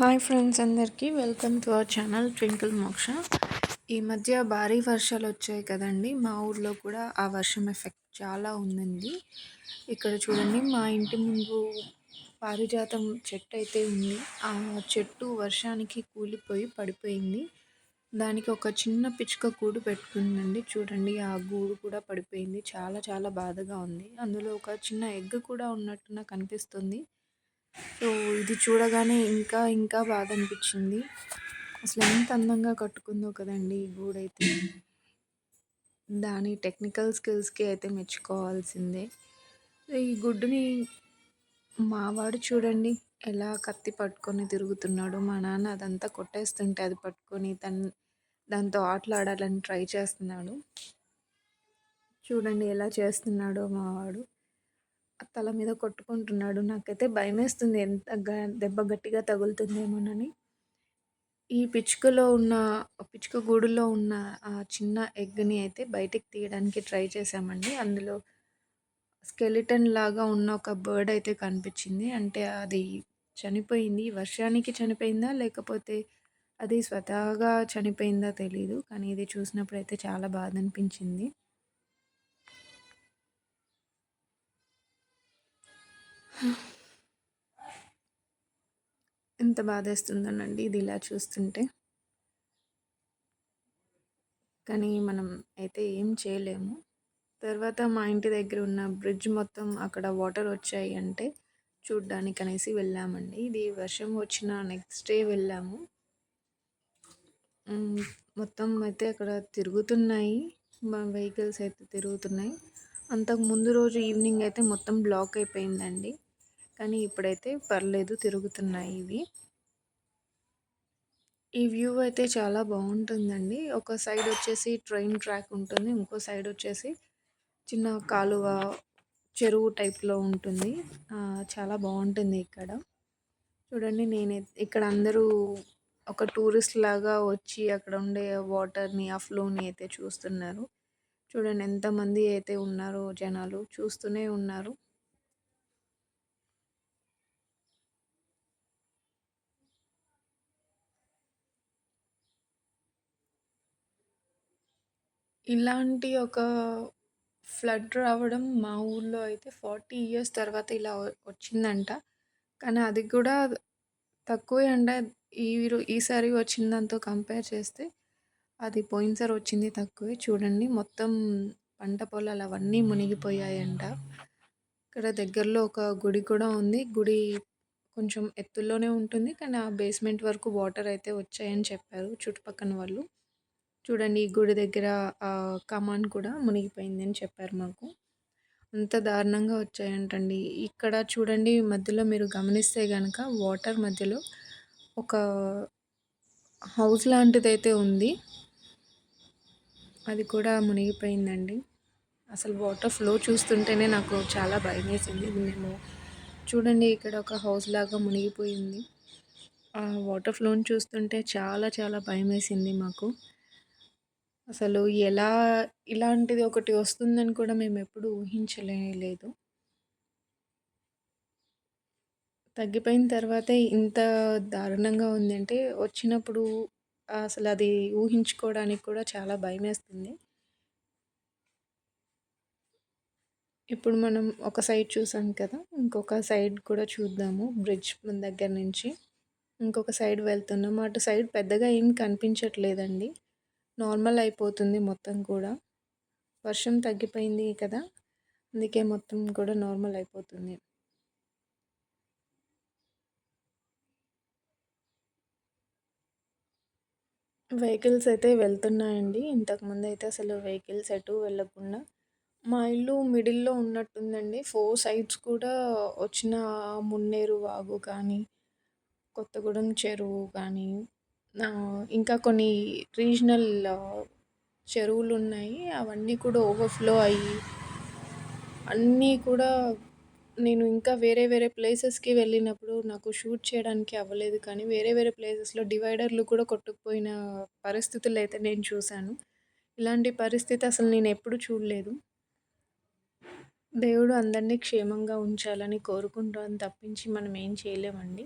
Hi friends అందరికీ welcome to our channel Twinkle Moksha. ఈ మధ్య భారీ వర్షాలు వచ్చాయి కదండి. మా ఊర్లో కూడా ఆ వర్షం ఎఫెక్ట్ చాలా ఉందండి. ఇక్కడ చూడండి మా ఇంటి ముందు పారిజాతం చెట్టు అయితే ఉంది. ఆ చెట్టు వర్షానికి కూలిపోయి పడిపోయింది. దానికి ఒక చిన్న పిచ్చుక గూడు పెట్టుకుందండి. చూడండి ఆ గూడు కూడా పడిపోయింది. చాలా చాలా బాధగా ఉంది. అందులో ఒక చిన్న ఎగ్ కూడా ఉన్నట్టు నాకు అనిపిస్తుంది సో ఇది చూడగానే ఇంకా ఇంకా బాధ అనిపించింది అసలు ఎంత అందంగా కట్టుకుందో కదండి ఈ గూడైతే. దాని టెక్నికల్ స్కిల్స్కి అయితే మెచ్చుకోవాల్సిందే. ఈ గుడ్డుని మావాడు చూడండి ఎలా కత్తి పట్టుకొని తిరుగుతున్నాడు. మా నాన్న అదంతా కొట్టేస్తుంటే అది పట్టుకొని తను దాంతో ఆటలాడాలని ట్రై చేస్తున్నాడు. చూడండి ఎలా చేస్తున్నాడో మావాడు. తల మీద కొట్టుకుంటున్నాడు. నాకైతే భయమేస్తుంది. ఎంత దెబ్బ గట్టిగా తగులుతుందేమోనని. ఈ పిచ్చుకలో ఉన్న పిచ్చుక గూడులో ఉన్న ఆ చిన్న ఎగ్ని అయితే బయటికి తీయడానికి ట్రై చేశామండి. అందులో స్కెలిటన్ లాగా ఉన్న ఒక బర్డ్ అయితే కనిపించింది. అంటే అది చనిపోయింది. వర్షానికి చనిపోయిందా? లేకపోతే అది స్వతహాగా చనిపోయిందా తెలీదు. కానీ ఇది చూసినప్పుడు అయితే చాలా బాధ అనిపించింది. ఎంత బాధేస్తుందోనండి ఇది ఇలా చూస్తుంటే. కానీ మనం అయితే ఏం చేయలేము. తర్వాత మా ఇంటి దగ్గర ఉన్న బ్రిడ్జ్ మొత్తం అక్కడ వాటర్ వచ్చాయి అంటే చూడ్డానికి అనేసి వెళ్ళామండి. ఇది వర్షం వచ్చిన నెక్స్ట్ డే వెళ్ళాము. మొత్తం అయితే అక్కడ తిరుగుతున్నాయి. మా వెహికల్స్ అయితే తిరుగుతున్నాయి. అంతకు ముందు రోజు ఈవినింగ్ అయితే మొత్తం బ్లాక్ అయిపోయిందండి. కానీ ఇప్పుడైతే పర్లేదు తిరుగుతున్నాయి ఇవి. ఈ వ్యూ అయితే చాలా బాగుంటుందండి. ఒక సైడ్ వచ్చేసి ట్రైన్ ట్రాక్ ఉంటుంది ఇంకో సైడ్ వచ్చేసి చిన్న కాలువ చెరువు టైప్లో ఉంటుంది. చాలా బాగుంటుంది ఇక్కడ. చూడండి నేను ఇక్కడ అందరూ ఒక టూరిస్ట్ లాగా వచ్చి అక్కడ ఉండే వాటర్ని ఆ ఫ్లోని అయితే చూస్తున్నారు. చూడండి ఎంతమంది అయితే ఉన్నారో జనాలు చూస్తూనే ఉన్నారు. ఇలాంటి ఒక ఫ్లడ్ రావడం మా ఊర్లో అయితే ఫార్టీ ఇయర్స్ తర్వాత ఇలా వచ్చిందంట. కానీ అది కూడా తక్కువే అంట. ఈ ఈసారి వచ్చిన దాంతో కంపేర్ చేస్తే అది పోయినసారి వచ్చింది తక్కువే. చూడండి మొత్తం పంట పొలాలు అవన్నీ మునిగిపోయాయంట. ఇక్కడ దగ్గరలో ఒక గుడి కూడా ఉంది. గుడి కొంచెం ఎత్తుల్లోనే ఉంటుంది. కానీ ఆ బేస్మెంట్ వరకు వాటర్ అయితే వచ్చాయని చెప్పారు చుట్టుపక్కన వాళ్ళు. చూడండి గుడి దగ్గర కమాన్ కూడా మునిగిపోయింది అని చెప్పారు మాకు. అంత దారుణంగా వచ్చాయంటండి. ఇక్కడ చూడండి మధ్యలో మీరు గమనిస్తే కనుక వాటర్ మధ్యలో ఒక హౌస్ లాంటిదైతే ఉంది. అది కూడా మునిగిపోయిందండి. అసలు వాటర్ ఫ్లో చూస్తుంటేనే నాకు చాలా భయం వేసింది మేము చూడండి ఇక్కడ ఒక హౌస్ లాగా మునిగిపోయింది. ఆ వాటర్ ఫ్లోని చూస్తుంటే చాలా చాలా భయం వేసింది మాకు. అసలు ఎలా ఇలాంటిది ఒకటి వస్తుందని కూడా మేము ఎప్పుడు ఊహించలేదు తగ్గిపోయిన తర్వాతే ఇంత దారుణంగా ఉందంటే వచ్చినప్పుడు అసలు అది ఊహించుకోవడానికి కూడా చాలా భయమేస్తుంది. ఇప్పుడు మనం ఒక సైడ్ చూసాం కదా ఇంకొక సైడ్ కూడా చూద్దాము. బ్రిడ్జ్ దగ్గర నుంచి ఇంకొక సైడ్ వెళ్తున్నాం. అటు సైడ్ పెద్దగా ఏం కనిపించట్లేదండి. నార్మల్ అయిపోతుంది మొత్తం కూడా. వర్షం తగ్గిపోయింది కదా అందుకే మొత్తం కూడా నార్మల్ అయిపోతుంది. వెహికల్స్ అయితే వెళ్తున్నాయండి. ఇంతకుముందు అయితే అసలు వెహికల్స్ ఎటు వెళ్ళకుండా మా ఇల్లు మిడిల్లో ఉన్నట్టుందండి. ఫోర్ సైడ్స్ కూడా వచ్చిన మున్నేరు వాగు కానీ కొత్తగూడెం చెరువు కానీ ఇంకా కొన్ని రీజనల్ చెరువులు ఉన్నాయి అవన్నీ కూడా ఓవర్ఫ్లో అయ్యి అన్నీ కూడా నేను ఇంకా వేరే వేరే ప్లేసెస్కి వెళ్ళినప్పుడు నాకు షూట్ చేయడానికి అవ్వలేదు. కానీ వేరే వేరే ప్లేసెస్లో డివైడర్లు కూడా కొట్టుకుపోయిన పరిస్థితులు అయితే నేను చూశాను. ఇలాంటి పరిస్థితి అసలు నేను ఎప్పుడు చూడలేదు. దేవుడు అందరినీ క్షేమంగా ఉంచాలని కోరుకుంటాను తప్పించి మనం ఏం చేయలేమండి.